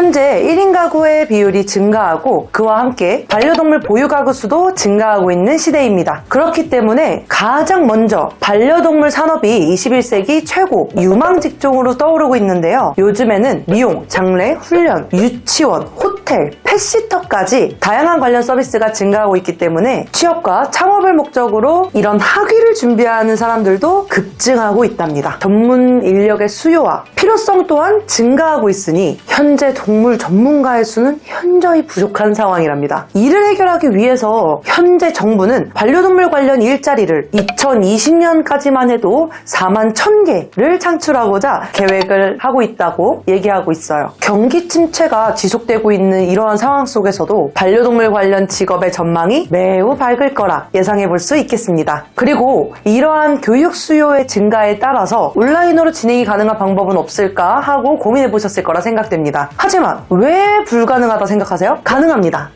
현재 1인 가구의 비율이 증가하고 그와 함께 반려동물 보유 가구 수도 증가하고 있는 시대입니다. 그렇기 때문에 가장 먼저 반려동물 산업이 21세기 최고 유망 직종으로 떠오르고 있는데요. 요즘에는 미용, 장례, 훈련, 유치원, 호텔, 펫시터까지 다양한 관련 서비스가 증가하고 있기 때문에 취업과 창업을 목적으로 이런 학위를 준비하는 사람들도 급증하고 있답니다. 전문 인력의 수요와 필요성 또한 증가하고 있으니 현재 동물 전문가의 수는 현저히 부족한 상황이랍니다. 이를 해결하기 위해서 현재 정부는 반려동물 관련 일자리를 2020년까지만 해도 4만 1000개를 창출하고자 계획을 하고 있다고 얘기하고 있어요. 경기 침체가 지속되고 있는 이러한 상황 속에서도 반려동물 관련 직업의 전망이 매우 밝을 거라 예상해 볼 수 있겠습니다. 그리고 이러한 교육 수요의 증가에 따라서 온라인으로 진행이 가능한 방법은 없을까 하고 고민해 보셨을 거라 생각됩니다. 하지만 왜 불가능하다 생각하세요? 가능합니다.